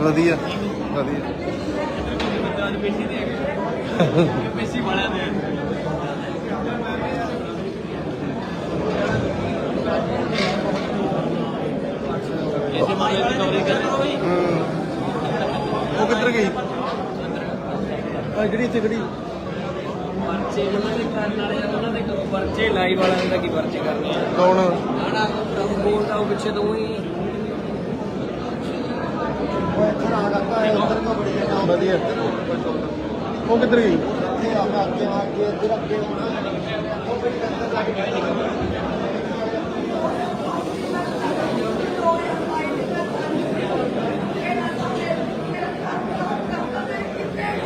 ਵਧੀਆ। ਵਧੀਆ। ਪੇਸ਼ੀ ਵਾਲਿਆਂ ਦੇ ਇਸੇ ਮਾਮਲੇ ਦੀ ਕਵਰਿੰਗ ਕਰ ਰਹੇ ਹੋ। ਬਈ। ਉਹ ਕਿੱਧਰ ਗਈ? ਆ ਜਿਹੜੀ ਇੱਥੇ ਖੜੀ ਪਰਚੇ ਉਹਨਾਂ ਦੇ ਕਰਨ ਵਾਲੇ ਆ, ਉਹਨਾਂ ਦੇ ਕਰੋ ਪਰਚੇ ਲਾਈਵ ਵਾਲਿਆਂ ਦਾ ਕੀ ਪਰਚੇ ਕਰਨੇ ਆ? ਕੌਣ? ਆਣਾ ਬੋਲਦਾ ਉਹ ਪਿੱਛੇ ਤੋਂ ਹੀ ਵਧੀਆ। ਉਹ ਕਿੱਧਰ ਗਈ?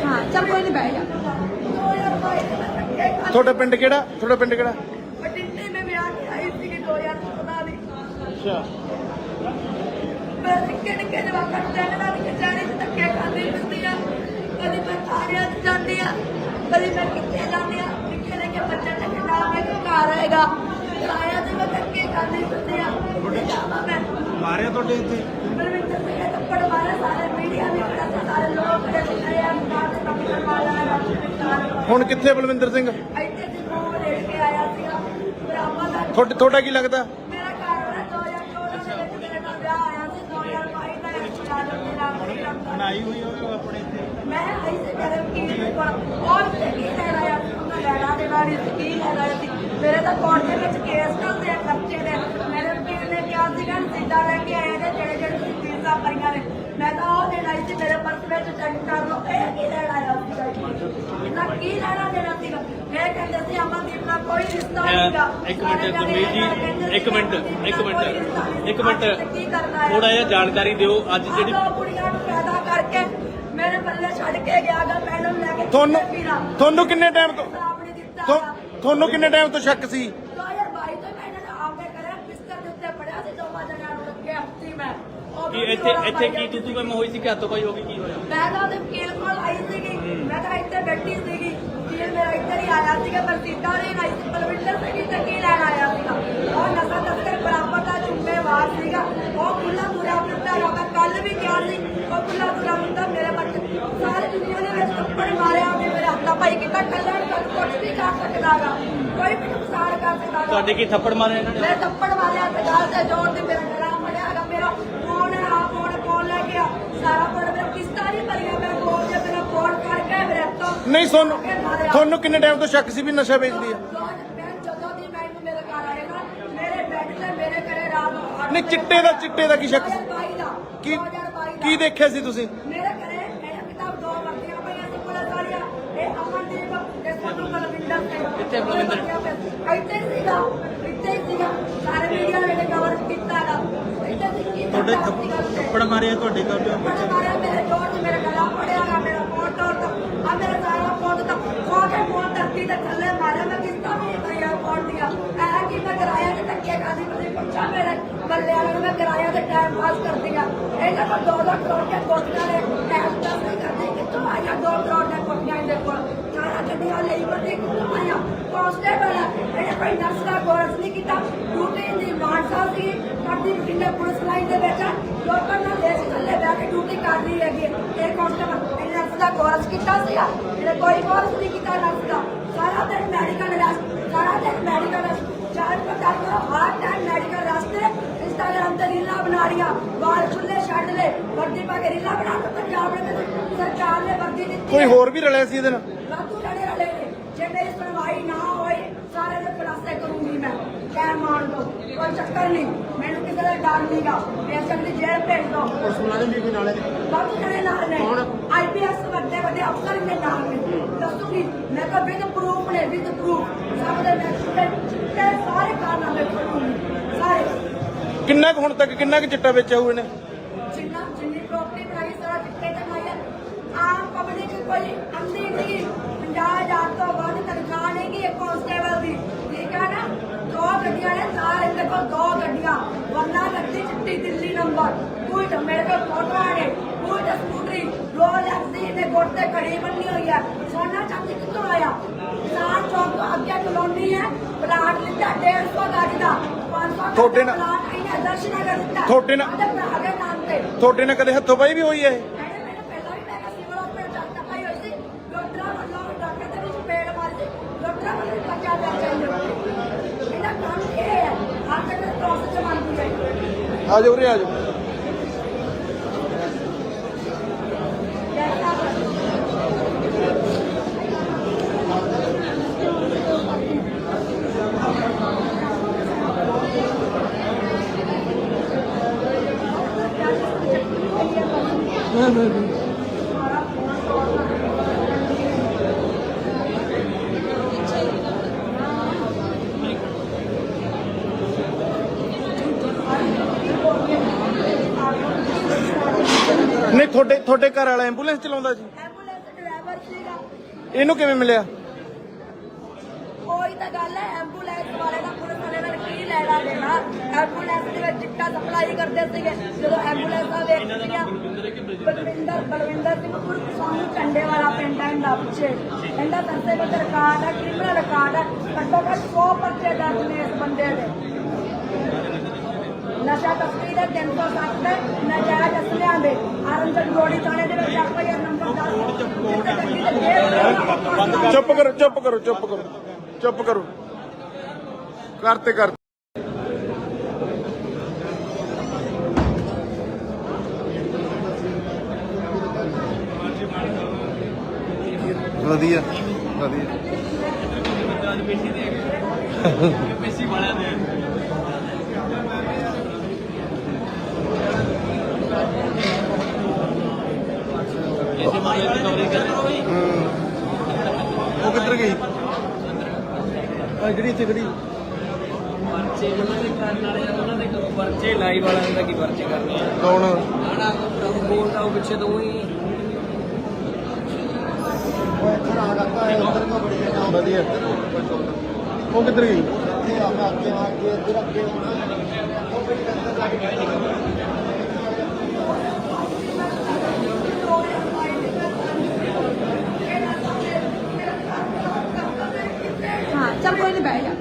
ਹਾਂ ਚੱਲ ਕੋਈ ਨਹੀਂ ਬਹਿ ਜਾ। ਤੁਹਾਡਾ ਪਿੰਡ ਕਿਹੜਾ? ਤੁਹਾਡਾ ਪਿੰਡ ਕਿਹੜਾ? ਬਟਿੰਡੇ ਮੈਂ ਵਿਆਹ ਕੇ ਆਈ ਸੀ 2014 ਦੀ। ਅੱਛਾ। ਮੈਂ ਨਿੱਕੇ ਨਿੱਕੇ ਜਵਾਕਾਂ ਨੂੰ ਕਚਾਰੇ ਹੁੰਦੀ ਆ ਮੈਂ ਥਾਣਿਆਂ 'ਚ ਜਾਂਦੀ ਆ। ਕਦੀ ਮੈਂ ਕਿੱਥੇ ਜਾਂਦੀ ਆ ਨਿੱਕੇ ਨਿੱਕੇ ਬੱਚੇ ਟੱਕੇ ਨਾਲ ਮੇਰੇ ਘਰ ਆਏਗਾ। ਕਿਰਾਇਆ ਤੇ ਮੈਂ ਧੱਕੇ ਖਾਂਦੀ ਹੁੰਦੀ ਆ। ਤੇ ਜਾਵਾਂ ਮੈਂ। ਮਾਰਿਆ ਤੁਹਾਡੇ ਇੱਥੇ? ਬਲਵਿੰਦਰ ਸਿੰਘ ਨੇ ਥੱਪੜ ਮਾਰਿਆ ਸਾਰੇ ਮੀਡੀਆ ਨੇ ਬੜਾ ਸਾਰੇ ਲੋਕ ਜਿਹੜੇ ਸਿੱਖੇ ਆ ਕਾਰ ਦੇ ਪੱਕੜ ਮਾਰਿਆ ਹੈ ਹੁਣ ਕਿੱਥੇ ਬਲਵਿੰਦਰ ਸਿੰਘ? ਇੱਥੇ ਦੀ ਮੂੰਹ ਰੇੜ ਕੇ ਆਇਆ ਸੀਗਾ। ਬਰਾਬਰ ਦਾ ਤੁਹਾਡਾ ਤੁਹਾਡਾ ਕੀ ਲੱਗਦਾ? ਮੇਰਾ ਘਰ ਵਾਲਾ 2014 ਦੇ ਵਿੱਚ ਮੇਰੇ ਨਾਲ ਵਿਆਹ ਆਇਆ ਸੀ 2022 ਦਾ ਇੱਕ ਸਾਲ ਮੇਰਾ ਬਣਾਈ ਹੋਈ ਉਹ ਆਪਣੇ। ਮੈਂ ਆਈ ਸੀ ਮੇਰੇ ਵਕੀਲ ਦੇ ਕੋਲ ਔਰ ਤੇ ਕੀ ਲੈ ਰਿਹਾ ਸੀ ਉਹਨਾਂ ਲੈਣਾ ਦੇ ਨਾਲ ਕੀ ਲੈ ਰਿਹਾ ਸੀ। ਮੇਰੇ ਤਾਂ ਕੋਰਟ ਦੇ ਵਿੱਚ ਕੇਸ ਚੱਲਦੇ ਆ ਖਰਚੇ ਦੇ। ਮੇਰੇ ਵਕੀਲ ਨੇ ਕਿਹਾ ਸੀਗਾ ਸਿੱਧਾ ਲੈ ਕੇ ਆਏ ਨੇ ਜਿਹੜੇ ਜਿਹੜੇ ਤੁਸੀਂ ਫੀਸਾਂ ਭਰੀਆਂ ਨੇ। ਮੈਂ ਤਾਂ ਉਹ ਦੇਣ ਸੀ ਮੇਰੇ ਪਰਸ ਵਿੱਚ ਚੈੱਕ ਕਰ ਲਓ ਇਹ ਕੀ ਲੈਣ ਆਇਆ ਸੀਗਾ ਇਹਨਾਂ ਕੀ ਲੈਣਾ ਦੇਣਾ ਸੀਗਾ? ਇਹ ਕਹਿੰਦੇ ਸੀ ਅਮਨਦੀਪ ਨਾਲ ਕੋਈ ਰਿਸ਼ਤਾ ਨਹੀਂਗਾ। ਇੱਕ ਮਿੰਟ ਗੁਰਮੀਤ ਜੀ ਇੱਕ ਮਿੰਟ ਇੱਕ ਮਿੰਟ ਇੱਕ ਮਿੰਟ ਕੀ ਥੋੜਾ ਜਿਹਾ ਜਾਣਕਾਰੀ ਦਿਓ ਅੱਜ ਜਿਹੜੀ ਜਿਹੜੀ ਕੁੜੀਆਂ ਨੂੰ ਪੈਦਾ ਕਰਕੇ ਮੇਰੇ ਪੱਲੇ ਛੱਡ ਕੇ ਗਿਆ ਗਾ ਮੈਨੂੰ ਲੈ ਕੇ ਤੁਹਾਨੂੰ ਤੁਹਾਨੂੰ ਕਿੰਨੇ ਟਾਈਮ ਤੋਂ ਤੁਹਾ-। ਤੁਹਾਨੂੰ ਕਿੰਨੇ ਟਾਈਮ ਤੋਂ ਸ਼ੱਕ ਸੀ? 2022 ਤੋਂ ਮੈਂ ਇਹਨਾਂ ਨੇ ਆਪਦੇ ਕਰਿਆ ਬਿਸਤਰ ਦੇ ਉੱਤੇ ਪੜਿਆ ਸੀ ਦੋਵਾਂ ਜਣਿਆਂ ਨੂੰ ਲੱਗਿਆ ਸੀ ਮੈਂ। ਉਹ ਕੀ ਇੱਥੇ ਇੱਥੇ ਕੀ ਤੂੰ ਤੂੰ ਮੈਂ ਹੋਈ ਸੀ ਕਿ ਹੱਥੋਂ ਪਾਈ ਹੋ ਗਈ ਕੀ ਹੋਇਆ? ਮੈਂ ਤਾਂ ਉਹਦੇ ਵਕੀਲ ਕੋਲ ਆਈ ਸੀਗੀ ਮੈਂ ਤਾਂ ਇੱਥੇ ਬੈਠੀ ਸੀਗੀ। ਵਕੀਲ ਮੇਰਾ ਇੱਧਰ ਹੀ ਆਇਆ ਸੀਗਾ ਪਰ ਸੀਟਾਂ ਨਹੀਂ ਆਈ ਸੀ ਬਲਵਿੰਦਰ ਸਿੰਘ ਇੱਥੇ ਕੀ ਲੈਣ ਆਇਆ ਸੀਗਾ ਨਸ਼ਾ ਤਸਕਰ ਬਰਾਬਰ ਦਾ ਜ਼ਿੰਮੇਵਾਰ ਸੀਗਾ ਉਹ ਖੁੱਲਾ ਤੁਰਿਆ ਫਿਰਦਾ ਗਾ ਮੈਂ ਕੱਲ ਵੀ ਕਿਹਾ ਸੀ ਉਹ ਖੁੱਲਾ ਤੁਰਿਆ ਫਿਰਦਾ ਮੇਰੇ ਬੱਚੇ ਸਾਰੀ ਦੁਨੀਆ ਦੇ ਵਿੱਚ ਥੱਪੜ ਮਾਰਿਆ ਉਹਨੇ ਮੇਰੇ ਹੱਥਾਂ ਪਾਈ ਕੀਤਾ ਕੱਲਾ ਨੂੰ ਕੁਝ ਵੀ ਕਰ ਸਕਦਾਗਾ ਕੋਈ ਵੀ ਨੁਕਸਾਨ ਕਰ ਸਕਦਾਗਾ। ਤੁਹਾਡੇ ਕੀ ਥੱਪੜ ਮਾਰੇ ਇਹਨਾਂ ਨੇ? ਮੈਂ ਥੱਪੜ ਮਾਰਿਆ ਤੇ ਗੱਲ ਤੇ ਜ਼ੋਰ ਤੇ ਮੇਰਾ ਗਲਾ ਫੜਿਆ ਹੈਗਾ। ਮੇਰਾ ਫੋਨ ਆ ਫੋਨ ਕੋਲ ਲੈ ਗਿਆ ਸਾਰਾ ਫੋਨ ਮੇਰਾ ਕਿਸ਼ਤਾਂ ਨਹੀਂ ਭਰੀਆਂ ਮੈਂ ਕੋਲ ਜੇ ਮੇਰਾ ਫੋਨ ਕਰਕੇ ਮੇਰੇ ਤੋਂ ਨਹੀਂ ਤੁਹਾਨੂੰ ਤੁਹਾਨੂੰ ਕਿੰਨੇ ਟਾਈਮ ਤੋਂ ਸ਼ੱਕ ਸੀ ਵੀ ਨਸ਼ਾ ਵੇਚਦੀ ਆ? ਮੈਂ ਜਦੋਂ ਦੀ ਮੈਨੂੰ ਮੇਰੇ ਘਰ ਆਏ ਨਾ ਮੇਰੇ ਬੈੱਡ ਤੇ ਮੇਰੇ ਘਰੇ ਰਾਤ ਨੂੰ ਅੱਠ ਨਹੀਂ ਚਿੱਟੇ ਦਾ ਚਿੱਟੇ ਦਾ ਕੀ ਸ਼ੱਕ ਸੀ? 2022 ਦਾ ਕੀ 2022 ਦਾ। ਕੀ ਦੇਖਿਆ ਸੀ ਤੁਸੀਂ? ਮੇਰੇ ਘਰੇ ਇਹ ਕਿਤਾਬ ਦੋ ਵਰਤੀਆਂ ਪਈਆਂ ਸੀ ਪੁਲਿਸ ਵਾਲੀਆਂ ਇਹ ਅਮਨਦੀਪ ਤੇ ਸੋਨੂੰ ਬਲਵਿੰਦਰ ਕਿੱਥੇ ਬਲਵਿੰਦਰ? ਇੱਥੇ ਸੀਗਾ ਇੱਥੇ ਸੀਗਾ। ਸਾਰੇ ਮੀਡੀਆ ਨੇ ਕਵਰ ਕੀਤਾ ਗਾ। ਇੱਥੇ ਸੀ ਕੀ ਤੁਹਾਡੇ? ਥੱਪੜ ਮਾਰਿਆ ਤੁਹਾਡੇ ਦੇ ਥੱਪੜ ਮਾਰਿਆ ਮੇਰੇ ਜੋੜ ਤੇ ਮੇਰੇ ਗਲਾ ਫੜਿਆ ਗਾ ਮੇਰਾ ਫੋਨ ਤੋੜਤਾ ਆ ਮੇਰਾ ਸਾਰਾ ਫੋਨ ਤਾਂ ਖੋ ਕੇ ਫੋਨ ਧਰਤੀ ਤੇ ਥੱਲੇ ਮਾਰਿਆ। ਮੈਂ ਕਿਸ਼ਤਾਂ ਵੀ ਨਹੀਂ ਭਰੀਆਂ ਫੋਨ ਦੀਆਂ ਐ ਕਿ ਮੈਂ ਕਿਰਾਇਆ ਤੇ ਧੱਕੇ ਖਾਦੀ ਤੁਸੀਂ ਪੁੱਛਾ ਮੇਰੇ ਬੱਲੇ ਵਾਲੇ ਨੂੰ ਮੈਂ ਕਿਰਾਇਆ ਤੇ ਟਾਈਮ ਪਾਸ ਕਰਦੀ ਆ। ਇਹਨਾਂ ਕੋਲ ਦੋ ਦੋ ਕਰੋੜ ਦੀਆਂ ਕੋਠੀਆਂ ਨੇ ਟਾਈਮ ਪਾਸ ਨਹੀਂ ਕਰਦੀ ਕਿੱਥੋਂ ਆਇਆ ਦੋ ਕਰੋੜ ਦੀਆਂ ਕੋਠੀਆਂ ਇਹਦੇ ਕੋਲ? ਕਾਂਸਟੇਬਲ ਇਹਨੇ ਕੋਈ ਨਰਸ ਦਾ ਕੋਰਸ ਨਹੀਂ ਕੀਤਾ। ਡਿਊਟੀ ਦੀ ਮਾਨਸਾ ਸੀ। ਕਰਦੀ ਬਠਿੰਡੇ ਪੁਲਿਸ ਲਾਈਨ ਦੇ ਵਿੱਚ। ਲੋਕਾਂ ਨਾਲ ਦੇਸ਼ ਥੱਲੇ ਬਹਿ ਕੇ ਡਿਊਟੀ ਕਰ ਰਹੀ ਹੈਗੀ। ਇਹ ਕਾਂਸਟੇਬਲ ਇਹਨੇ ਨਰਸ ਦਾ ਕੋਰਸ ਕੀਤਾ ਸੀਗਾ। ਇਹਨੇ ਕੋਈ ਕੋਰਸ ਨਹੀਂ ਕੀਤਾ ਨਰਸ ਦਾ। ਸਾਰਾ ਦਿਨ ਮੈਡੀਕਲ ਰੈਸਟ ਸਾਰਾ ਦਿਨ ਮੈਡੀਕਲ ਰੈਸਟ ਚਾਰ ਪਤਾ ਕਰੋ ਹਰ ਟਾਈਮ ਮੈਡੀਕਲ ਰਸਤੇ ਇੰਸਟਾਗ੍ਰਾਮ ਤੇ ਰੀਲਾਂ ਬਣਾ ਰਹੀਆਂ। ਵਾਲ ਖੁੱਲੇ ਛੱਡ ਲੈ ਵਰਦੀ ਪਾ ਕੇ ਰੀਲਾਂ ਬਣਾ ਕੇ ਪੰਜਾਬ ਦੇ ਵਿੱਚ ਸਰਕਾਰ ਨੇ ਵਰਦੀ ਦਿੱਤੀ ਕੋਈ ਹੈ। ਹੋਰ ਵੀ ਰਲਿਆ ਸੀ ਇਹਦੇ ਨਾਲ ਲਾਤੂ ਲੜੇ ਰਲੇ ਨੇ ਜੇ ਮੇਰੀ ਸੁਣਵਾਈ ਨਾ ਹੋਈ ਸਾਰੇ ਦੇ ਖੁਲਾਸੇ ਕਰੂੰਗੀ ਮੈਂ ਕਹਿ ਮਾਰ ਦੋ ਕੋਈ ਚੱਕਰ ਨਹੀਂ। ਮੈਨੂੰ ਕਿਸੇ ਦਾ ਡਰ ਨਹੀਂਗਾ। ਮੈਂ ਚੱਕਦੀ ਜੇਲ੍ਹ ਭੇਜ ਦੋ। ਪੁਲਿਸ ਮੁਲਾਜ਼ਮ ਵੀ ਕੋਈ ਨਾਲੇ। ਲਾਤੂ ਲੜੇ ਨਾਲ ਨੇ। ਆਈਪੀਐਸ ਵੱਡੇ ਵੱਡੇ ਅਫਸਰ ਦੇ ਨਾਲ ਨੇ। ਦੱਸੂਗੀ ਮੈਂ ਕਿਹਾ ਵਿਦ ਪ੍ਰੂਫ ਨੇ ਵਿਦ ਪ੍ਰੂਫ ਸਭ ਦੇ ਮੈਂ ਚਿੱਟੇ ਚਿੱਟੇ ਸਾਰੇ ਕਾਰਨਾਮੇ ਕਰੂੰਗੀ ਸਾਰੇ। ਕਿੰਨਾ ਕੁ ਹੁਣ ਤੱਕ ਕਿੰਨਾ ਕੁ ਚਿੱਟਾ ਵੇਚਿਆ ਹੋਏ ਨੇ ਜਿੰਨਾ ਜਿੰਨੀ ਪ੍ਰਾਪਰਟੀ ਬਣਾਈ ਸਾਰਾ ਚਿੱਟੇ ਤੇ ਬਣਾਈ ਹੈ। ਆਮ ਪਬਲਿਕ ਕੋਈ ਅੰਧੀ ਨਹੀਂ 50000 ਤੋਂ ਵੱਧ ਤਨਖਾਹ ਨਹੀਂ ਗੀ ਇੱਕ ਕਾਂਸਟੇਬਲ ਦੀ ਠੀਕ ਹੈ ਨਾ ਦੋ ਗੱਡੀਆਂ ਨੇ ਚਾਰ ਇਹਦੇ ਕੋਲ ਦੋ ਗੱਡੀਆਂ ਵਰਨਾ ਗੱਡੀ ਚਿੱਟੀ ਦਿੱਲੀ ਨੰਬਰ ਕੋਈ ਮੇਰੇ ਕੋਲ ਫੋਟੋਆਂ ਨੇ ਕੋਈ ਸਕੂਟਰੀ ਰੋਲੈਕਸ ਦੀ ਇਹਦੇ ਗੁੱਟ ਘੜੀ ਬੰਨੀ ਹੋਈ ਹੈ ਸੋਨਾ ਚਾਂਦੀ ਕਿੱਥੋਂ ਆਇਆ? ਕਿਸਾਨ ਚੌਕ ਤੋਂ ਅੱਗੇ ਕਲੋਨੀ ਹੈ ਪਲਾਟ ਲਿੱਤਾ 150 ਗੱਜ ਦਾ 500 ਤੁਹਾਡੇ ਨਾਲ- ਇਹਨੇ ਦਰਸ਼ਨਾ ਕਰ ਦਿੱਤਾ ਤੁਹਾਡੇ ਨਾਲ- ਦੇ ਤੁਹਾਡੇ ਨਾਲ ਕਦੇ ਹੱਥੋਂ ਪਾਈ ਵੀ ਹੋਈ ਹੈ ਆ ਜਾਓ ਉਰੇ ਆ ਜਾਓ ਨਹੀਂ ਤੁਹਾਡੇ ਤੁਹਾਡੇ ਘਰ ਵਾਲਾ ਐਂਬੂਲੈਂਸ ਚਲਾਉਂਦਾ ਸੀ ਐਂਬੂਲੈਂਸ ਡਰਾਈਵਰ ਸੀਗਾ। ਇਹਨੂੰ ਕਿਵੇਂ ਮਿਲਿਆ? ਉਹੀ ਤਾਂ ਗੱਲ ਹੈ ਐਂਬੂਲੈਂਸ ਵਾਲੇ ਦਾ ਪੁਲਿਸ ਵਾਲੇ ਨਾਲ ਕੀ ਲੈਣਾ ਦੇਣਾ। ਐਂਬੂਲੈਂਸ ਦੇ ਵਿੱਚ ਚਿੱਟਾ ਸਪਲਾਈ ਕਰਦੇ ਸੀਗੇ। ਜਦੋਂ ਐਂਬੂਲੈਂਸਾਂ ਵੇਖਦੀਆਂ ਬਲਵਿੰਦਰ ਬਲਵਿੰਦਰ ਸਿੰਘ ਪੁਰ ਸਾਨੂੰ ਚੰਡੇ ਵਾਲਾ ਪਿੰਡ ਹੈ ਇਹਦਾ ਪਿੱਛੇ। ਇਹਦਾ ਬੱਚੇ ਰਿਕਾਰਡ ਹੈ ਕ੍ਰਿਮੀਨਲ ਰਿਕਾਰਡ ਹੈ। ਘੱਟੋ ਘੱਟ 100 ਪਰਚੇ ਦਰਜ ਨੇ ਇਸ ਬੰਦੇ ਦੇ। ਨਸ਼ਾ ਤਸਕਰੀ ਦੇ 307 ਦੇ ਨਜਾਇਜ਼ ਅਸਲਿਆਂ ਦੇ ਆਰੰਭਕ ਗੋੜੀ ਥਾਣੇ ਦੇ ਵਿੱਚ ਆਪਾਂ ਇਹ ਨੰਬਰ 10 ਚੁੱਪ ਕਰੋ ਚੁੱਪ ਕਰੋ ਚੁੱਪ ਕਰੋ ਚੁੱਪ ਕਰੋ। ਕਰਤੇ ਕਰ ਵਧੀਆ ਵਧੀਆ ਪੈਸੀ ਵਾਲਿਆਂ ਦੇ ਇਸੇ ਮਾਮਲੇ ਦੀ ਕਵਰਿੰਗ ਕਰ ਰਹੇ ਹੋ। ਉਹ ਕਿੱਧਰ ਗਈ? ਆ ਜਿਹੜੀ ਇੱਥੇ ਖੜੀ। ਪਰਚੇ ਉਹਨਾਂ ਦੇ ਕਰਨ ਵਾਲੇ ਆ, ਉਹਨਾਂ ਦੇ ਕਰੋ ਪਰਚੇ ਲਾਈਵ ਵਾਲਿਆਂ ਦਾ ਕੀ ਪਰਚੇ ਕਰਨੇ ਆ? ਕੌਣ? ਆਣਾ ਬੋਲਦਾ ਉਹ ਪਿੱਛੇ ਤੋਂ ਹੀ। ਵਧੀਆ। ਉਹ ਕਿੱਧਰ ਗਈ? ਹਾਂ ਚੱਲ ਕੋਈ ਨਹੀਂ ਬਹਿ ਜਾ।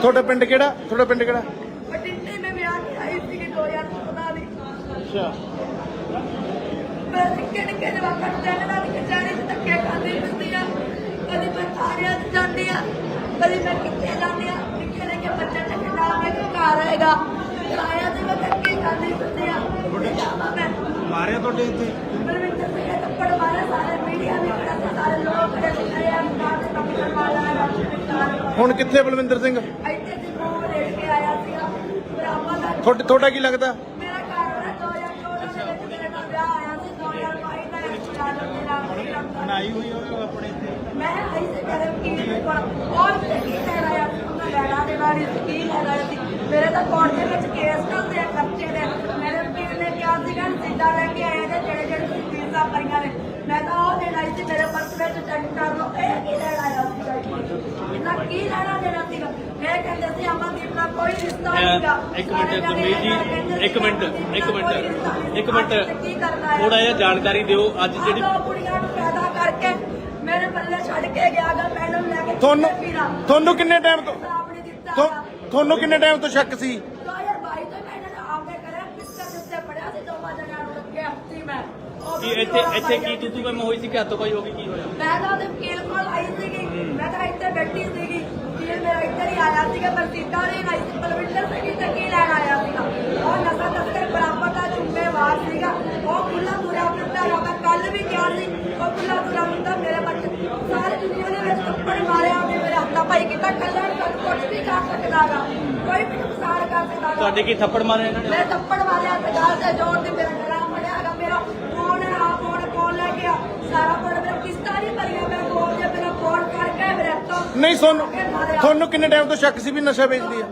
ਤੁਹਾਡਾ ਪਿੰਡ ਕਿਹੜਾ? ਤੁਹਾਡਾ ਪਿੰਡ ਕਿਹੜਾ? ਬਟਿੰਡੇ ਮੈਂ ਵਿਆਹ ਕੇ ਆਈ ਸੀ 2014 ਦੀ। ਅੱਛਾ। ਮੈਂ ਨਿੱਕੇ ਨਿੱਕੇ ਜਵਾਕਾਂ ਨੂੰ ਟੈਨ ਨਾਲ ਕਚਾਰੀ ਚ ਧੱਕੇ ਖਾਂਦੀ ਹੁੰਦੀ ਆ। ਕਦੀ ਮੈਂ ਥਾਣਿਆਂ 'ਚ ਜਾਂਦੀ ਆ ਕਦੀ ਮੈਂ ਕਿੱਥੇ ਜਾਂਦੀ ਆ। ਨਿੱਕੇ ਨਿੱਕੇ ਬੱਚੇ ਟੱਕੇ ਨਾਲ ਮੇਰੇ ਘਰ ਆਏਗਾ। ਕਿਰਾਇਆ ਤੇ ਮੈਂ ਧੱਕੇ ਖਾਂਦੀ ਹੁੰਦੀ ਆ। ਮੈਂ। ਮਾਰਿਆ ਤੁਹਾਡੇ ਇੱਥੇ? ਬਲਵਿੰਦਰ ਸਿੰਘ ਨੇ ਥੱਪੜ ਮਾਰਿਆ ਸਾਰੇ ਮੀਡੀਆ ਨੇ ਸਾਰੇ ਲੋਕ ਖੜੇ ਹੁਣ ਕਿੱਥੇ ਬਲਵਿੰਦਰ ਸਿੰਘ? ਇੱਥੇ ਦੀ ਰੇੜ ਕੇ ਆਇਆ ਸੀਗਾ। ਬਰਾਬਰ ਦਾ ਤੁਹਾਡਾ ਤੁਹਾਡਾ ਕੀ ਲੱਗਦਾ? ਮੇਰਾ ਘਰ ਵਾਲਾ 2014 ਦੇ ਵਿੱਚ ਮੇਰੇ ਨਾਲ ਵਿਆਹ ਆਇਆ ਸੀ 2022 ਦਾ ਰਿਸ਼ਤੇਦਾਰ ਮੇਰਾ ਬਣਾਈ ਹੋਈ ਉਹ ਆਪਣੇ ਇੱਥੇ? ਮੈਂ ਆਈ ਸੀ ਵਕੀਲ ਦੇ ਕੋਲ। ਔਰ ਤੇ ਕੀ ਉਹਨਾਂ ਲੈਣਾ ਦੇ ਨਾਲ ਕੀ ਲੈ ਰਿਹਾ ਸੀ। ਮੇਰੇ ਤਾਂ ਕੋਰਟ ਦੇ ਵਿੱਚ ਕੇਸ ਚੱਲਦੇ ਆ ਖਰਚੇ ਦੇ। ਮੇਰੇ ਵਕੀਲ ਨੇ ਕਿਹਾ ਸੀਗਾ ਸਿੱਧਾ ਲੈ ਕੇ ਆਏ ਨੇ ਜਿਹੜੇ ਜਿਹੜੇ ਤੁਸੀਂ ਫੀਸਾਂ ਭਰੀਆਂ ਨੇ। ਮੈਂ ਤਾਂ ਉਹ ਦੇਣ ਆਈ ਸੀ ਮੇਰੇ ਪਰਸ ਵਿੱਚ ਚੈੱਕ ਕਰ ਲਓ ਇਹ ਕੀ ਲੈਣ ਆਇਆ ਸੀਗਾ ਇਹਨਾਂ ਕੀ ਲੈਣਾ ਦੇਣਾ ਸੀਗਾ? ਇਹ ਕਹਿੰਦੇ ਸੀ ਅਮਨਦੀਪ ਨਾਲ ਕੋਈ ਰਿਸ਼ਤਾ ਨਹੀਂਗਾ ਇੱਕ ਮਿੰਟ ਗੁਰਮੀਤ ਜੀ ਇੱਕ ਮਿੰਟ ਇੱਕ ਮਿੰਟ ਇੱਕ ਮਿੰਟ। ਕੀ ਕਰਨਾ ਹੈ ਥੋੜਾ ਜਿਹਾ ਜਾਣਕਾਰੀ ਦਿਓ ਅੱਜ ਜਿਹੜੀ ਕੁੜੀਆਂ ਨੂੰ ਪੈਦਾ ਕਰਕੇ ਮੇਰੇ ਪੱਲੇ ਛੱਡ ਕੇ ਗਿਆ ਗਾ ਮੈਨੂੰ ਲੈ ਕੇ ਤੁਹਾਨੂੰ ਕਿੰਨੇ ਟਾਈਮ ਤੋਂ ਦਿੱਤਾ। ਤੁਹਾਨੂੰ ਕਿੰਨੇ ਟਾਈਮ ਤੋਂ ਸ਼ੱਕ ਸੀ 2022 ਤੋਂ ਮੈਂ ਇਹਨਾਂ ਨੇ ਆਪਦੇ ਕਰਿਆ ਪਿੱਛੇ ਪਿੱਛੇ ਪੜਿਆ ਸੀ ਦੋਵਾਂ ਜਣਿਆਂ ਨੂੰ ਲੱਗਿਆ ਸੀ ਮੈਂ ਉਹ ਕੀ ਇੱਥੇ ਇੱਥੇ ਕੀ ਤੂੰ ਤੂੰ ਮੈਂ ਹੋਈ ਸੀ ਕਿ ਹੱਥੋਂ ਪਾਈ ਹੋ ਗਈ ਕੀ ਹੋਇਆ? ਮੈਂ ਤਾਂ ਉਹਦੇ ਵਕੀਲ ਕੋਲ ਆਈ ਸੀਗੀ। ਮੈਂ ਤਾਂ ਇੱਥੇ ਬੈਠੀ ਸੀਗੀ। ਵਕੀਲ ਮੇਰਾ ਇੱਧਰ ਹੀ ਆਇਆ ਸੀਗਾ ਪਰ ਸੀਤਾ ਨਹੀਂ ਆਈ ਸੀ ਬਲਵਿੰਦਰ ਸਿੰਘ ਇੱਥੇ ਕੀ ਲੈਣ ਆਇਆ ਸੀਗਾ? ਉਹ ਨਸ਼ਾ ਤਸਕਰ ਬਰਾਬਰ ਦਾ ਜ਼ਿੰਮੇਵਾਰ ਸੀਗਾ। ਉਹ ਖੁੱਲਾ ਤੁਰਿਆ ਫਿਰਦਾ ਗਾ ਮੈਂ ਕੱਲ ਵੀ ਕਿਹਾ ਸੀ ਉਹ ਖੁੱਲਾ ਤੁਰਿਆ ਫਿਰਦਾ ਮੇਰੇ ਬੱਚੇ ਸਾਰੀ ਦੁਨੀਆ ਦੇ ਵਿੱਚ ਥੱਪੜ ਮਾਰਿਆ ਉਹਨੇ ਮੇਰੇ ਹੱਥਾਂ ਪਾਈ ਕੀਤਾ ਕੱਲਾ ਨੂੰ ਕੁਝ ਵੀ ਕਰ ਸਕਦਾ ਗਾ ਕੋਈ ਵੀ ਨੁਕਸਾਨ ਕਰ ਸਕਦਾ ਗਾ ਤੁਹਾਡੇ ਕੀ ਥੱਪੜ ਮਾਰੇ ਇਹਨਾਂ ਨੇ? ਮੈਂ ਥੱਪੜ ਮਾਰਿਆ ਤੇ ਗਾਲ ਤੇ ਜੋੜ ਤੇ ਮੇਰਾ 17 ਪਰ ਮੇਰਾ ਕਿਸ਼ਤਾਂ ਨਹੀਂ ਭਰੀਆਂ ਮੈਂ ਕੋਲ ਦੇ ਮੇਰਾ ਕੋਲ ਕਰਕੇ ਮੇਰੇ ਤੋਂ ਨਹੀਂ ਤੁਹਾਨੂੰ ਤੁਹਾਨੂੰ ਕਿੰਨੇ ਟਾਈਮ ਤੋਂ ਸ਼ੱਕ ਸੀ ਵੀ ਨਸ਼ਾ ਵੇਚਦੀ ਆ?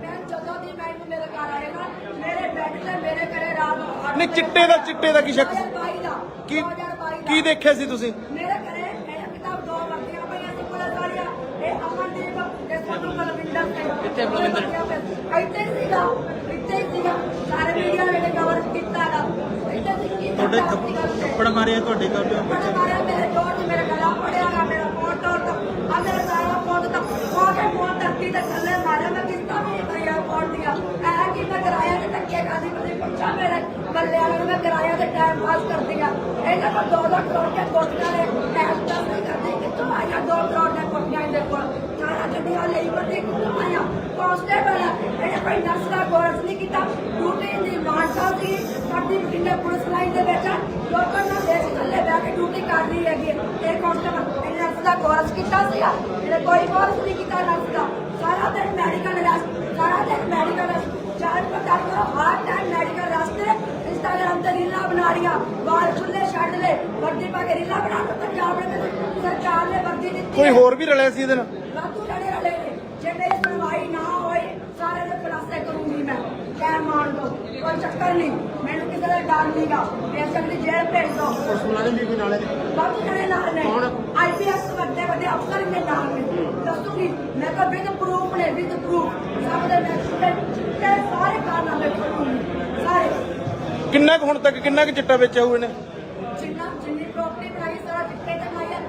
ਮੈਂ ਜਦੋਂ ਦੀ ਮੈਂ ਇਹਨੂੰ ਮੇਰੇ ਘਰ ਆਏ ਨਾ ਮੇਰੇ ਬੈੱਡ ਤੇ ਮੇਰੇ ਘਰੇ ਰਾਤ ਨੂੰ ਅੱਠ ਨਹੀਂ ਚਿੱਟੇ ਦਾ ਚਿੱਟੇ ਦਾ ਕੀ ਸ਼ੱਕ ਸੀ? 2022 ਦਾ ਕੀ 2022 ਦਾ। ਕੀ ਦੇਖਿਆ ਸੀ ਤੁਸੀਂ? ਮੇਰੇ ਘਰੇ ਇਹ ਕਿਤਾਬ ਦੋ ਵਰਦੀਆਂ ਪਈਆਂ ਸੀ ਕੋਲ ਸਾਰੀਆਂ। ਇਹ ਅਮਨਦੀਪ ਤੇ ਸਾਨੂੰ ਬਲਵਿੰਦਰ ਸਿੰਘ। ਕਿੱਥੇ ਬਲਵਿੰਦਰ? ਇੱਥੇ ਸੀਗਾ ਇੱਥੇ ਸੀਗਾ। ਸਾਰੇ ਮੀਡੀਆ ਵਾਲੇ ਨੇ ਕਵਰ ਕੀਤਾ ਦਾ ਇੱਥੇ ਸੀ ਕੀ ਤੁਹਾਡੇ ਥੱਪੜ ਮਾਰਿਆ ਤੁਹਾਡੇ ਘਰ ਦੇ ਥੱਪੜ ਮਾਰਿਆ, ਮੇਰੇ ਜੋੜ ਤੇ ਮੇਰੇ ਗਲਾ ਫੜਿਆ ਗਾ ਮੇਰਾ ਫੋਨ ਤੋੜ ਤਾ ਆ ਸਾਰਾ ਫੋਨ ਤਾਂ ਖੋ ਕੇ ਫੋਨ ਧਰਤੀ ਤੇ ਥੱਲੇ ਮਾਰਿਆ। ਮੈਂ ਕਿਸ਼ਤਾਂ ਵੀ ਨਹੀਂ ਭਰੀਆਂ ਫੋਨ ਦੀਆਂ ਐ ਕਿ ਮੈਂ ਕਿਰਾਇਆ ਤੇ ਧੱਕੇ ਖਾਦੀ ਪੁੱਛਾਂ ਮੇਰੇ ਮੱਲੇ ਵਾਲਿਆਂ ਨੂੰ ਮੈਂ ਕਿਰਾਇਆ ਤੇ ਟਾਈਮ ਪਾਸ ਕਰਦੀ ਆ। ਇਹਨਾਂ ਕੋਲ ਦੋ ਦੋ ਕਰੋੜ ਦੀਆਂ ਕੋਠੀਆਂ ਨੇ ਟਾਈਮ ਪਾਸ ਨਹੀਂ ਕਰਦੀ, ਕਿੱਥੋਂ ਆਇਆ ਦੋ ਕਰੋੜ ਦੇ ਕੋਠੀਆਂ ਇਹਦੇ ਕੋਲ? ਸਾਰਾ ਗੱਡੀਆਂ ਲਈ ਬੰਦੀ ਕਿੱਥੋਂ ਆਇਆ ਕਾਂਸਟੇਬਲ ਆ ਇਹਨੇ ਕੋਈ ਨਰਸ ਦਾ ਕੋਰਸ ਨਹੀਂ ਕੀਤਾ। ਡਿਊਟੀ ਦੀ ਮਾਨਸਾ ਸੀ ਸਾਡੀ ਬਠਿੰਡੇ ਪੁਲਿਸ ਲਾਈਨ ਦੇ ਵਿੱਚ ਲੋਕਾਂ ਨਾਲ ਦੇਸ਼ ਥੱਲੇ ਬਹਿ ਕੇ ਡਿਊਟੀ ਕਰ ਰਹੀ ਹੈਗੀ ਹੈ। ਇਹ ਕਾਂਸਟੇਬਲ ਇਹਨੇ ਨਰਸ ਦਾ ਕੋਰਸ ਕੀਤਾ ਸੀਗਾ। ਇਹਨੇ ਕੋਈ ਕੋਰਸ ਨਹੀਂ ਕੀਤਾ ਨਰਸ ਦਾ। ਸਾਰਾ ਦਿਨ ਮੈਡੀਕਲ ਰੈਸਟ ਸਾਰਾ ਦਿਨ ਮੈਡੀਕਲ ਰੈਸਟ ਚਾਰ ਪਤਾ ਕਰੋ ਹਰ ਟਾਈਮ ਮੈਡੀਕਲ ਰਸਤੇ ਇੰਸਟਾਗ੍ਰਾਮ ਤੇ ਰੀਲਾਂ ਬਣਾ ਰਹੀਆਂ। ਵਾਲ ਖੁੱਲੇ ਛੱਡ ਲੈ ਵਰਦੀ ਪਾ ਕੇ ਰੀਲਾਂ ਬਣਾ ਕੇ ਪੰਜਾਬ ਸਰਕਾਰ ਨੇ ਵਰਦੀ ਦਿੱਤੀ ਕੋਈ। ਹੋਰ ਵੀ ਰਲਿਆ ਸੀ ਇਹਦੇ ਨਾਲ? ਰਾਤੂ ਲੜੇ ਰਲੇ ਨੇ ਜੇ ਮੇਰੀ ਸੁਣਵਾਈ ਨਾ ਹੋਈ ਦੇ ਖੁਲਾਸੇ ਕਰੂੰਗੀ ਮੈਂ। ਕਹਿ ਮਾਰ ਦੋ ਕੋਈ ਚੱਕਰ ਨਹੀਂ। ਮੈਨੂੰ ਕਿਸੇ ਦਾ ਡਰ ਨਹੀਂਗਾ। ਬੇਸ਼ੱਕ ਦੀ ਜੇਲ੍ਹ ਭੇਜ ਦੋ। ਮੁਲਾਜ਼ਮ ਵੀ ਕੋਈ ਨਾਲੇ। ਬਾਕੀ ਜਣੇ ਨਾਲ ਨੇ। ਆਈਪੀਐਸ ਵੱਡੇ ਵੱਡੇ ਅਫਸਰ ਨੇ ਨਾਲ ਨੇ। ਦੱਸੂਗੀ। ਮੈਂ ਤਾਂ ਵਿਦ ਪ੍ਰੂਫ ਨੇ ਵਿਦ ਪ੍ਰੂਫ ਸਭ ਦੇ ਮੈਂ ਚਿੱਟੇ ਚਿੱਟੇ ਸਾਰੇ ਕਾਰਨਾਮੇ ਕਰੂੰਗੀ। ਸਾਰੇ। ਕਿੰਨਾ ਕੁ ਹੁਣ ਤੱਕ ਕਿੰਨਾ ਕੁ ਚਿੱਟਾ ਵੇਚਿਆ ਹੋਏ ਨੇ ਜਿੰਨਾ ਜਿੰਨੀ ਪ੍ਰਾਪਰਟੀ ਬਣਾਈ ਸਾਰਾ ਚਿੱਟੇ ਤੇ ਬਣਾਈ ਹੈ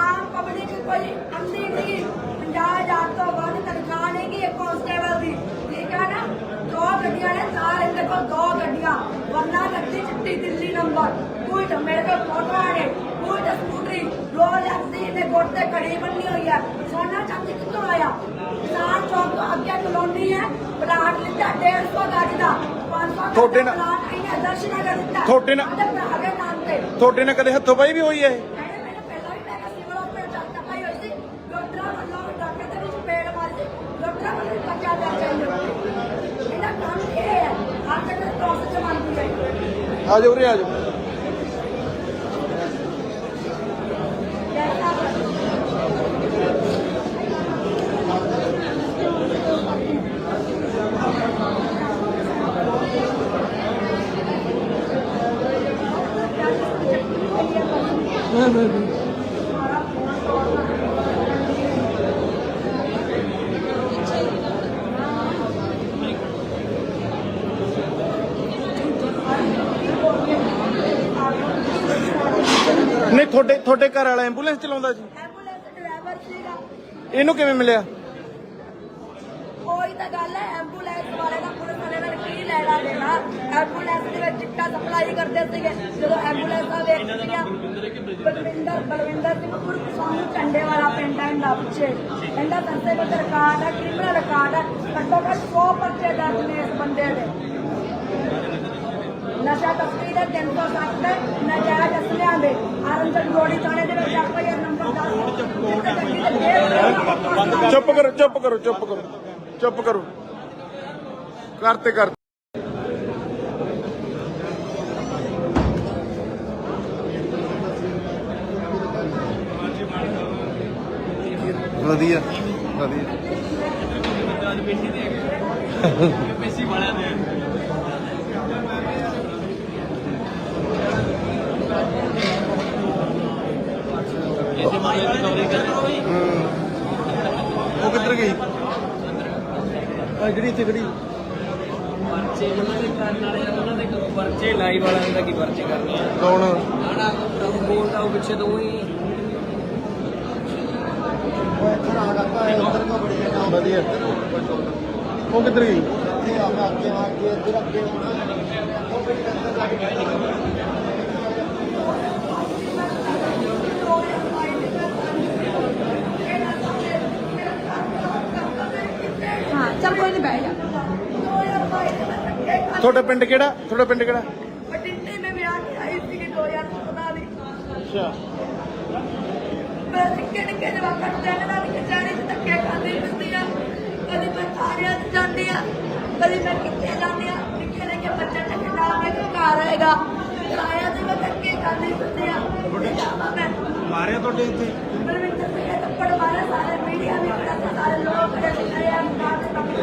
ਆਮ ਪਬਲਿਕ ਕੋਈ ਅੰਨੀ ਨਹੀਂ। 50000 ਤੋਂ ਵੱਧ ਤਨਖਾਹ ਨਹੀਂ ਗੀ ਇੱਕ ਕਾਂਸਟੇਬਲ ਦੀ ਦੋ। ਗੱਡੀਆਂ ਨੇ ਚਾਰ ਇਹਦੇ ਕੋਲ ਦੋ ਗੱਡੀਆਂ ਵਰਨਾ ਗੱਡੀ ਚਿੱਟੀ ਦਿੱਲੀ ਨੰਬਰ। ਕੋਈ ਮੇਰੇ ਕੋਲ ਫੋਟੋ ਨੇ ਕੋਈ ਤਾਂ ਸਕੂਟਰੀ ਰੋਲ ਐਕਸੀ ਦੇ ਗੋਟ ਤੇ ਕੜੀ ਬੰਨੀ ਹੋਈ ਹੈ ਸੋਨਾ ਚਾਂਦੀ ਕਿੱਥੋਂ ਆਇਆ? ਕਿਸਾਨ ਚੌਕ ਤੋਂ ਅੱਗੇ ਕਲੋਨੀ ਹੈ ਪਲਾਟ ਲਿੱਤਾ 150 ਗੱਜ ਦਾ 500 ਤੁਹਾਡੇ ਨਾਲ- ਪਲਾਟ ਇਹਨੇ ਦਰਸ਼ਨਗਰ ਦਿੱਤਾ। ਤੁਹਾਡੇ ਨਾਲ- ਉਹਦੇ ਭਰਾ ਦੇ ਨਾਮ ਤੇ। ਤੁਹਾਡੇ ਨਾਲ ਕਦੇ ਹੱਥੋਂ ਪਾਈ ਵੀ ਹੋਈ ਹੈ ਆ ਜਾਓ ਉਰੇ ਆ ਜਾਓ जैसा ਨਹੀਂ ਤੁਹਾਡੇ ਘਰ ਵਾਲਾ ਐਂਬੂਲੈਂਸ ਚਲਾਉਂਦਾ ਜੀ? ਇਹਨੂੰ ਕਿਵੇਂ ਮਿਲਿਆ? ਕੋਈ ਤਾਂ ਗੱਲ ਹੈ ਐਂਬੂਲੈਂਸ ਵਾਲੇ ਦਾ ਪੁਲਿਸ ਵਾਲੇ ਨਾਲ ਕੀ ਲੈਣਾ ਦੇਣਾ। ਐਂਬੂਲੈਂਸ ਦੇ ਵਿੱਚ ਚਿੱਟਾ ਸਪਲਾਈ ਕਰਦੇ ਸੀਗੇ ਜਦੋਂ ਐਂਬੂਲੈਂਸਾਂ ਵੇਖਦੀਆਂ ਬਲਵਿੰਦਰ ਬਲਵਿੰਦਰ ਸਿੰਘ ਗੁਰੂ ਸਾਨੂੰ ਚੰਡੇ ਵਾਲਾ ਪਿੰਡ ਹੈ ਨਾ ਪਿੱਛੇ। ਇਹਦਾ ਸੰਸੇ ਕੋਲ ਹੈ ਕ੍ਰਿਮੀਨਲ ਰਿਕਾਰਡ ਹੈ ਘੱਟੋ ਘੱਟ ਸੋ ਪਰਚੇ ਦਰਜ ਨੇ ਇਸ ਬੰਦੇ ਦੇ। ਨਸ਼ਾ ਤਸਕਰੀ ਦੇ 307 ਦੇ ਨਜਾਇਜ਼ ਅਸਲਿਆਂ ਦੇ। ਆਰੰਭਕ ਗੋੜੀ ਥਾਣੇ ਦੇ ਵਿੱਚ ਆਪਾਂ ਇਹ ਨੰਬਰ 10 ਚੁੱਪ ਕਰੋ ਚੁੱਪ ਕਰੋ ਚੁੱਪ ਕਰੋ ਚੁੱਪ ਕਰੋ। ਕਰਤੇ ਕਰ ਵਧੀਆ ਵਧੀਆ। ਪੈਸੀ ਵਾਲਿਆਂ ਦੀ ਕਵਰੀ ਕਰ ਰਹੇ ਉਹ ਕਿੱਧਰ ਗਈ? ਆ ਜਿਹੜੀ ਇੱਥੇ ਖੜੀ। ਪਰਚੇ ਉਹਨਾਂ ਦੇ ਕਰਨ ਵਾਲੇ ਆ, ਉਹਨਾਂ ਦੇ ਕਰੋ ਪਰਚੇ ਲਾਈਵ ਵਾਲਿਆਂ ਦਾ ਕੀ ਪਰਚੇ ਕਰਨੇ ਆ? ਕੌਣ? ਆਣਾ ਬੋਲਦਾ ਉਹ ਪਿੱਛੇ ਤੋਂ ਹੀ ਵਧੀਆ ਉਹ ਕਿੱਧਰ ਗਈ? ਹਾਂ ਚੱਲ ਕੋਈ ਨਹੀਂ ਬਹਿ ਜਾ ਤੁਹਾਡਾ ਪਿੰਡ ਕਿਹੜਾ? ਤੁਹਾਡਾ ਪਿੰਡ ਕਿਹੜਾ? ਬਟਿੰਡੇ ਮੈਂ ਵਿਆਹ ਕੇ ਆਈ ਸੀ 2014 ਦੀ। ਅੱਛਾ। ਮੈਂ ਨਿੱਕੇ ਨਿੱਕੇ ਜਵਾਕਾਂ ਨੂੰ ਕਹਿੰਦੇ ਨਾਲ ਕਚਾਰੀ ਚ ਧੱਕੇ ਖਾਂਦੀ ਫਿਰਦੀ ਆ। ਕਦੀ ਮੈਂ ਥਾਣਿਆਂ ਚ ਜਾਂਦੀ ਆ ਕਦੀ ਮੈਂ ਕਿੱਥੇ ਜਾਂਦੀ ਆ। ਨਿੱਕੇ ਨਿੱਕੇ ਬੱਚੇ ਟੱਕੇ ਨਾਲ ਮੇਰੇ ਘਰ ਆਏਗਾ। ਕਿਰਾਇਆ ਤੇ ਮੈਂ ਧੱਕੇ ਖਾਂਦੀ ਫਿਰਦੀ ਆ। ਮੈਂ। ਮਾਰਿਆ ਤੁਹਾਡੇ ਇੱਥੇ? ਸਿੰਘ ਨੇ ਥੱਪੜ ਮਾਰਿਆ ਸਾਰੇ ਮੀਡੀਆ ਸਾਰੇ ਲੋਕ ਪੱਕੜ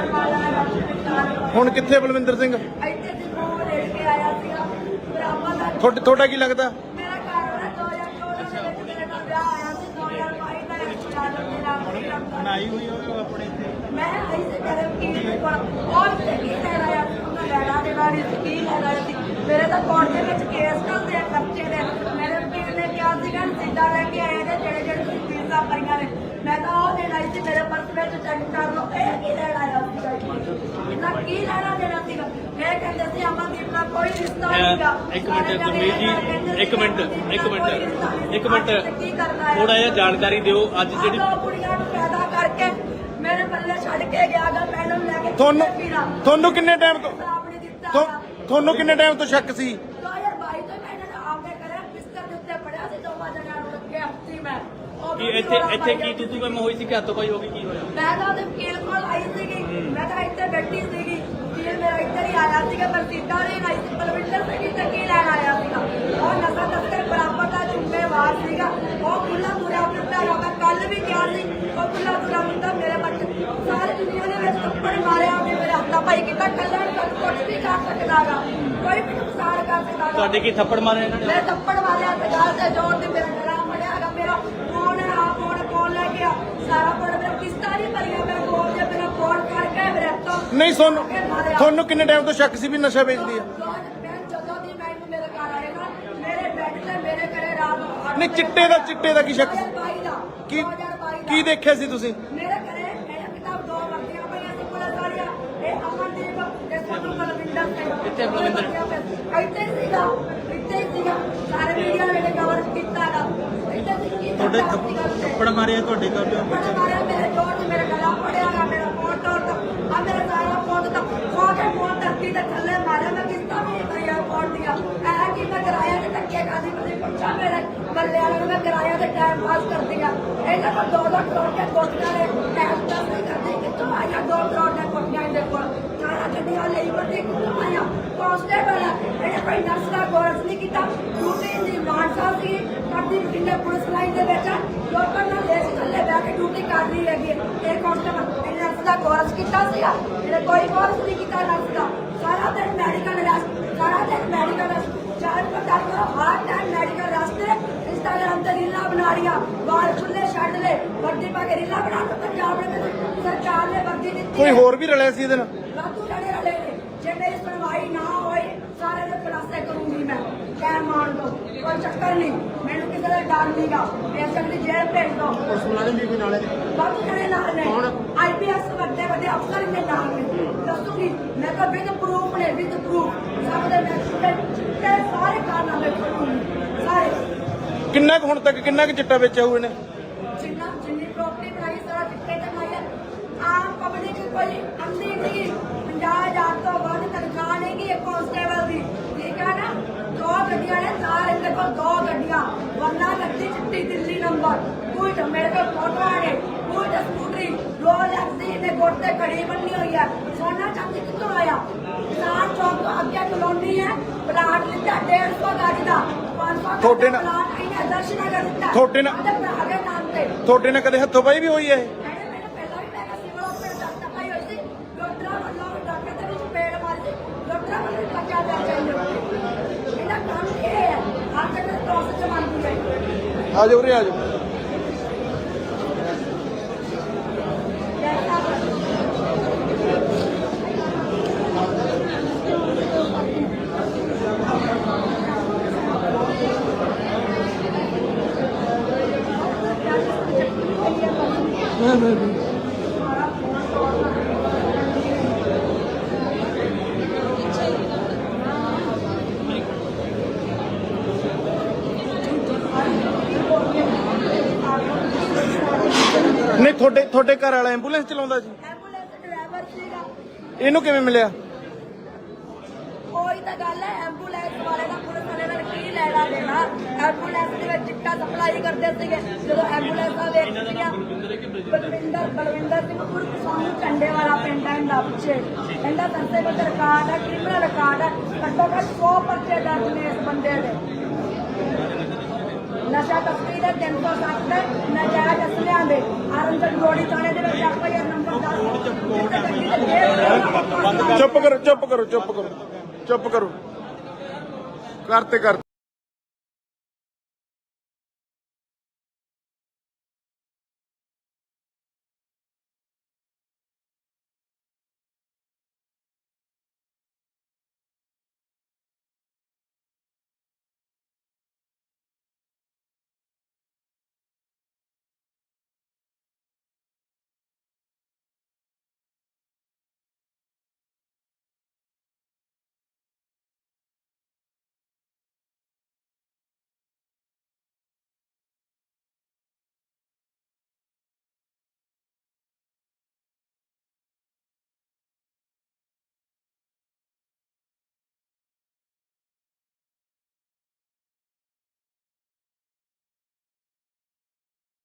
ਹੁਣ ਕਿੱਥੇ ਬਲਵਿੰਦਰ ਸਿੰਘ ਇੱਥੇ ਦੀ ਮੂੰਹ ਲੈ ਕੇ ਆਇਆ ਸੀਗਾ ਬਰਾਬਰ ਦਾ ਤੁਹਾਡਾ ਤੁਹਾਡਾ ਕੀ ਲੱਗਦਾ? ਮੇਰਾ ਘਰ ਵਾਲਾ 2014 ਦੇ ਵਿੱਚ ਮੇਰੇ ਨਾਲ ਵਿਆਹ ਆਇਆ ਸੀ 2022 ਦਾ ਰਿਸ਼ਤੇਦਾਰ ਮੇਰਾ ਮੇਰਾ ਬਣਾਈ ਹੋਈ ਉਹ ਆਪਣੇ ਇੱਥੇ? ਮੈਂ ਆਈ ਸੀ ਤੇਰੇ ਕੀ ਦੇ ਕੋਲ ਤੇ ਕੀ ਲੈ ਰਿਹਾ ਸੀ ਉਹਨਾਂ ਲੈਣਾ ਦੇ ਨਾਲ ਹੀ ਕੀ ਲੈ ਰਿਹਾ ਸੀ। ਮੇਰੇ ਤਾਂ ਕੋਰਟ ਦੇ ਵਿੱਚ ਕੇਸ ਚੱਲਦੇ ਆ ਖਰਚੇ ਦੇ। ਮੇਰੇ ਨੇ ਕਿਹਾ ਸੀਗਾ ਸਿੱਧਾ ਲੈ ਕੇ ਆਏ ਨੇ ਜਿਹੜੇ ਜਿਹੜੇ ਤੁਸੀਂ ਫੀਸਾਂ ਭਰੀਆਂ ਨੇ। ਮੈਂ ਤਾਂ ਉਹ ਦੇਣ ਆਈ ਸੀ ਮੇਰੇ ਪਰਸ ਵਿੱਚ ਚੈੱਕ ਕਰ ਲਓ ਇਹ ਕੀ ਲੈਣ ਆਇਆ ਸੀਗਾ ਜੀ? ਨਾ ਕੀ ਲੈਣਾ ਦੇਣਾ ਸੀਗਾ? ਇਹ ਕਹਿੰਦੇ ਸੀ ਅਮਨਦੀਪ ਨਾਲ ਕੋਈ ਰਿਸ਼ਤਾ ਨਹੀਂਗਾ। ਇੱਕ ਮਿੰਟ ਗੁਰਮੀਤ ਜੀ ਇੱਕ ਮਿੰਟ ਇੱਕ ਮਿੰਟ ਇੱਕ ਮਿੰਟ। ਕੀ ਕਰਨਾ ਹੈ ਥੋੜਾ ਜਿਹਾ ਜਾਣਕਾਰੀ ਦਿਓ ਅੱਜ ਜਿਹੜੀ ਜਿਹੜੀ ਦੋ ਕੁੜੀਆਂ ਨੂੰ ਪੈਦਾ ਕਰਕੇ ਮੇਰੇ ਪੱਲੇ ਛੱਡ ਕੇ ਗਿਆ ਗਾ ਮੈਨੂੰ ਲੈ ਕੇ ਤੁਹਾਨੂੰ ਕਿੰਨੇ ਟਾਈਮ ਤੋਂ। ਤੁਹਾਨੂੰ ਕਿੰਨੇ ਟਾਈਮ ਤੋਂ ਸ਼ੱਕ ਸੀ 2022 ਤੋਂ ਮੈਂ ਇਹਨਾਂ ਨੂੰ ਆਪਦੇ ਕਰਿਆ ਬਿਸਤਰ ਦੇ ਉੱਤੇ ਪੜਿਆ ਸੀ ਦੋਵਾਂ ਜਣਿਆਂ ਨੂੰ ਲੱਗਿਆ ਸੀ ਮੈਂ ਉਹ ਕੀ ਇੱਥੇ ਇੱਥੇ ਕੀ ਤੂੰ ਤੂੰ ਮੈਂ ਹੋਈ ਸੀ ਕਿ ਹੱਥੋਂ ਪਾਈ ਹੋ ਗਈ ਕੀ ਹੋਇਆ? ਮੈਂ ਤਾਂ ਉਹਦੇ ਵਕੀਲ ਕੋਲ ਆਈ ਸੀਗੀ। ਮੈਂ ਤਾਂ ਇੱਥੇ ਬੈਠੀ ਸੀਗੀ। ਵਕੀਲ ਮੇਰਾ ਇੱਧਰ ਹੀ ਆਇਆ ਸੀਗਾ ਪਰ ਸੀਟਾਂ ਨਹੀਂ ਆਈ ਸੀ। ਪਲਵਿੰਦਰ ਸਿੰਘ ਇੱਥੇ ਕੀ ਲੈਣ ਆਇਆ ਸੀਗਾ? ਉਹ ਨਸ਼ਾ ਤਸਕਰ ਬਰਾਬਰ ਦਾ ਜ਼ਿੰਮੇਵਾਰ ਸੀਗਾ। ਉਹ ਖੁੱਲਾ ਤੁਰਿਆ ਫਿਰਦਾ ਗਾ ਮੈਂ ਕੱਲ ਵੀ ਕਿਹਾ ਸੀ ਉਹ ਖੁੱਲਾ ਤੁਰਿਆ ਫਿਰਦਾ ਮੇਰੇ ਬੱਚੇ ਸਾਰੀ ਦੁਨੀਆ ਦੇ ਵਿੱਚ ਥੱਪੜ ਮਾਰਿਆ ਉਹਨੇ ਮੇਰੇ ਹੱਥਾਂ ਪਾਈ ਕੀਤਾ ਕੱਲਾ ਨੂੰ ਕੁਝ ਵੀ ਕਰ ਸਕਦਾਗਾ। ਕੋਈ ਵੀ ਨੁਕਸਾਨ ਕਰ ਸਕਦਾਗਾ। ਤੁਹਾਡੇ ਕੀ ਥੱਪੜ ਮਾਰੇ ਇਹਨਾਂ ਨੇ? ਮੈਂ ਥੱਪੜ ਮਾਰਿਆ ਤੇ ਗਾਲ ਤੇ ਜੋੜ ਤੇ ਮੇਰਾ ਗਲਾ ਫੜਿਆ ਹੈਗਾ ਮੇਰਾ ਫੋਨ ਹੈ ਆ ਫੋਨ ਕੌਣ ਲੈ ਗਿਆ ਸਾਰਾ ਫੋਨ ਮੇਰਾ ਕਿਸ਼ਤਾਂ ਨਹੀਂ ਭਰੀਆਂ ਮੈਂ ਕੋਲ ਦੇ ਮੇਰਾ ਫੋਨ ਕਰਕੇ ਮੇਰੇ ਤੋਂ ਨਹੀਂ ਤੁਹਾਨੂੰ ਤੁਹਾਨੂੰ ਕਿੰਨੇ ਟਾਈਮ ਤੋਂ ਸ਼ੱਕ ਸੀ ਵੀ ਨਸ਼ਾ ਵੇਚਦੀ ਆ ਮੈਂ ਜਦੋਂ ਦੀ ਮੈਨੂੰ ਮੇਰੇ ਘਰ ਆਏ ਨਾ ਮੇਰੇ ਬੈੱਡ ਤੇ ਮੇਰੇ ਘਰੇ ਰਾਤ ਨੂੰ ਅੱਠ ਨਹੀਂ ਚਿੱਟੇ ਦਾ ਚਿੱਟੇ ਦਾ ਕੀ ਸ਼ੱਕ ਸੀ 2022 ਦਾ ਕੀ 2022 ਦਾ। ਕੀ ਦੇਖਿਆ ਸੀ ਤੁਸੀਂ ਮੇਰੇ ਘਰੇ ਇਹ ਕਿਤਾਬ ਦੋ ਵਰਦੀਆਂ ਪਈਆਂ ਸੀ ਪੁਲਿਸ ਵਾਲੀਆਂ ਇਹ ਅਮਨਦੀਪ ਤੇ ਸੋਨੂੰ ਬਲਵਿੰਦਰ ਸਿੰਘ ਕਿੱਥੇ ਬਲਵਿੰਦਰ? ਇੱਥੇ ਸੀਗਾ ਇੱਥੇ ਹੀ ਸੀਗਾ ਸਾਰੇ ਮੀਡੀਆ ਨੇ ਕਵਰ ਕੀਤਾ ਗਾ ਇੱਥੇ ਸੀ ਕੀ ਤੁਹਾਡੇ? ਥੱਪੜ ਮਾਰਿਆ ਤੁਹਾਡੇ ਥੱਪੜ ਮਾਰਿਆ ਮੇਰੇ ਤੇ ਮੇਰੇ ਗਲਾ ਫੜਿਆ ਗਾ ਮੇਰਾ ਫੋਨ ਤੋੜਤਾ ਆ ਮੇਰਾ ਸਾਰਾ ਫੋਨ ਤਾਂ ਖੋ ਕੇ ਫੋਨ ਧਰਤੀ ਤੇ ਥੱਲੇ ਮਾਰਿਆ। ਮੈਂ ਕਿਸ਼ਤਾਂ ਵੀ ਨਹੀਂ ਭਰੀਆਂ ਫੋਨ ਦੀਆਂ। ਐ ਕਿ ਮੈਂ ਕਰਾਇਆ ਤੇ ਧੱਕੇ ਖਾਦੀ ਪਈ ਪੁੱਛਾ ਮੇਰੇ ਬੱਲੇ ਵਾਲੇ ਨੂੰ ਮੈਂ ਕਰਾਇਆ ਤੇ ਟਾਈਮ ਪਾਸ ਕਰਦੀ ਆ। ਇਹਨਾਂ ਕੋਲ ਦੋ ਦੋ ਕਰੋੜ ਦੇ ਕੋਟੀਆਂ ਨੇ ਟਾਈਮ ਪਾਸ ਨਹੀਂ ਕਰਦੀ। ਕਿੱਥੋਂ ਆਇਆ ਦੋ ਕਰੋੜ ਦੇ ਕੋਟੀਆਂ ਦੇ ਕੋਲ? ਸਾਰਾ ਗੱਡੀਆਂ ਲਈ ਵੱਡੀ ਕਿੱਥੋਂ ਆਇਆ? ਕਾਂਸਟੇਬਲ ਇਹਨੇ ਕੋਈ ਨਰਸ ਦਾ ਕੋਰਸ ਨਹੀਂ ਕੀਤਾ। ਡਿਊਟੀ ਦੀ ਮਾਨਸਾ ਸੀ ਕਰਦੀ ਬਠਿੰਡੇ ਪੁਲਿਸ ਲਾਈਨ ਦੇ ਵਿੱਚ। ਲੋਕਾਂ ਨਾਲ ਲੇਸ ਥੱਲੇ ਬਹਿ ਕੇ ਡਿਊਟੀ ਕਰ ਰਹੀ ਹੈਗੀ ਇਹ ਕਾਂਸਟੇਬਲ ਇਹਨੇ ਨਰਸ ਦਾ ਕੋਰਸ ਕੀਤਾ ਸੀਗਾ। ਇਹਨੇ ਕੋਈ ਕੋਰਸ ਨਹੀਂ ਕੀਤਾ ਨਰਸ ਦਾ। ਸਾਰਾ ਦਿਨ ਮੈਡੀਕਲ ਰੈਸਟ ਸਾਰਾ ਦਿਨ ਮੈਡੀਕਲ ਚਾਰ ਪਤਾ ਕਰੋ ਹਰ ਟਾਈਮ ਮੈਡੀਕਲ ਰੈਸਟ ਇੰਸਟਾਗ੍ਰਾਮ ਤੇ ਰੀਲਾਂ ਬਣਾ ਰਹੀਆਂ। ਵਾਲ ਖੁੱਲੇ ਛੱਡ ਲੈ ਵਰਦੀ ਪਾ ਕੇ ਰੀਲਾਂ ਬਣਾ ਕੇ ਪੰਜਾਬ ਦੇ ਵਿੱਚ। ਸਰਕਾਰ ਨੇ ਵਰਦੀ ਦਿੱਤੀ ਕੋਈ। ਹੋਰ ਵੀ ਰਲਿਆ ਸੀ ਇਹਦੇ ਨਾਲ? ਰਾਤੂ ਲੜੇ ਰਲੇ ਨੇ। ਜੇ ਮੇਰੀ ਸੁਣਵਾਈ ਨਾ ਹੋਈ ਸਾਰੇ ਦੇ ਖੁਲਾਸੇ ਕਰੂੰਗੀ ਮੈਂ। ਕਹਿ ਮਾਰ ਦੋ ਕੋਈ ਚੱਕਰ ਨਹੀਂ। ਮੈਨੂੰ ਕਿਸੇ ਦਾ ਡਰ ਨਹੀਂਗਾ। ਮੈਂ ਸਕਦੀ ਜੇਲ੍ਹ ਭੇਜ ਦੋ। ਪੁਲਿਸ ਮੁਲਾਜ਼ਮ ਵੀ ਕੋਈ ਨਾਲੇ। ਬਾਕੀ ਜਿਹੜੇ ਨਾਲ ਨੇ। ਆਈਪੀਐਸ ਵੱਡੇ ਵੱਡੇ ਅਫਸਰ ਇਹਦੇ ਨਾਲ ਨੇ। ਦੱਸੂਗੀ ਮੈਂ ਕਿਹਾ ਵਿਦ ਪ੍ਰੂਫ ਨੇ ਵਿਦ ਪ੍ਰੂਫ ਸਭ ਦੇ ਮੈਂ ਚਿੱਟੇ ਚਿੱਟੇ ਸਾਰੇ ਕਾਰਨਾਮੇ ਕਰੂੰਗੀ ਸਾਰੇ। ਕਿੰਨਾ ਕੁ ਹੁਣ ਤੱਕ ਕਿੰਨਾ ਕੁ ਚਿੱਟਾ ਵੇਚਿਆ ਹੋਏ ਨੇ ਜਿੰਨਾ ਜਿੰਨੀ ਪ੍ਰਾਪਰਟੀ ਬਣਾਈ ਸਾਰਾ ਚਿੱਟੇ ਤੇ ਬਣਾਈ ਆਮ ਪਬਲਿਕ ਕੋਈ ਅੰਦੀ ਨਹੀਂ। 50000 ਤੋਂ ਵੱਧ ਤਨਖਾਹ ਨਹੀਂ ਗੀ ਇੱਕ ਕਾਂਸਟੇਬਲ ਦੀ। ਠੀਕ ਹੈ ਨਾ? ਦੋ ਗੱਡੀਆਂ ਨੇ ਚਾਰ ਇਹਦੇ ਕੋਲ ਦੋ ਗੱਡੀਆਂ। ਵਰਨਾ ਗੱਡੀ ਚਿੱਟੀ ਦਿੱਲੀ ਨੰਬਰ। ਕੋਈ ਮੇਰੇ ਕੋਲ ਫੋਟੋ ਨੇ ਕੋਈ ਸਕੂਟਰੀ। ਰੋ ਲੱਗਦੀ ਇਹਦੇ ਗੁੱਟ ਤੇ ਘੜੀ ਬੰਨੀ ਹੋਈ ਹੈ ਸੋਨਾ ਚਾਂਦੀ ਕਿੱਥੋਂ ਆਇਆ? ਕਿਸਾਨ ਚੌਕ ਤੋਂ ਅੱਗੇ ਕਲੋਨੀ ਹੈ ਪਲਾਟ ਲਿੱਤਾ 150 ਗੱਜ ਦਾ। 500 ਤੁਹਾਡੇ ਨਾਲ- ਪਲਾਟ ਇਹਨੇ ਦਰਸ਼ਨਗਰ ਦਿੱਤਾ। ਤੁਹਾਡੇ ਨਾਲ- ਉਹਦੇ ਭਰਾ ਦੇ ਨਾਮ ਤੇ। ਤੁਹਾਡੇ ਨਾਲ ਕਦੇ ਹੱਥੋਂ ਪਾਈ ਵੀ ਹੋਈ ਹੈ है ਆ ਜਾਓ ਉਰੇ ਆ ਜਾਓ ਨਹੀਂ ਤੁਹਾਡੇ ਘਰ ਵਾਲਾ ਐਂਬੂਲੈਂਸ ਚਲਾਉਂਦਾ ਸੀ ਇਹਨੂੰ ਕਿਵੇਂ ਮਿਲਿਆ? ਕੋਈ ਤਾਂ ਗੱਲ ਹੈ ਐਂਬੂਲੈਂਸ ਵਾਲੇ ਦਾ ਪੁਲਿਸ ਵਾਲੇ ਨਾਲ ਕੀ ਲੈਣਾ ਦੇਣਾ। ਐਂਬੂਲੈਂਸ ਦੇ ਵਿੱਚ ਚਿੱਟਾ ਸਪਲਾਈ ਕਰਦੇ ਸੀਗੇ। ਜਦੋਂ ਐਂਬੂਲੈਂਸਾਂ ਵੇਖਦੀਆਂ ਬਲਵਿੰਦਰ ਬਲਵਿੰਦਰ ਸਿੰਘ ਗੁਰੂ ਸਾਨੂੰ ਚੰਡੇ ਵਾਲਾ ਪਿੰਡ ਹੈ ਦਾ ਪਿੱਛੇ ਇਹਦਾ ਸੰਸੇ ਕੋਲ ਰਿਕਾਰਡ ਹੈ ਕ੍ਰਿਮੀਨਲ ਰਿਕਾਰਡ ਹੈ। ਘੱਟੋ ਘੱਟ 100 ਪਰਚੇ ਦਰਜ ਨੇ ਇਸ ਬੰਦੇ ਦੇ। ਨਸ਼ਾ ਤਸਕਰੀ ਦੇ 307 ਦੇ ਨਜਾਇਜ਼ ਅਸਲਿਆਂ ਦੇ ਆਰਮਗੜ ਗੋੜੀ ਥਾਣੇ ਦੇ ਵਿੱਚ ਐਫਆਈਆਰ ਨੰਬਰ 10 ਚੁੱਪ ਕਰੋ ਚੁੱਪ ਕਰੋ ਚੁੱਪ ਕਰੋ ਚੁੱਪ ਕਰੋ। ਕਰਤੇ ਕਰ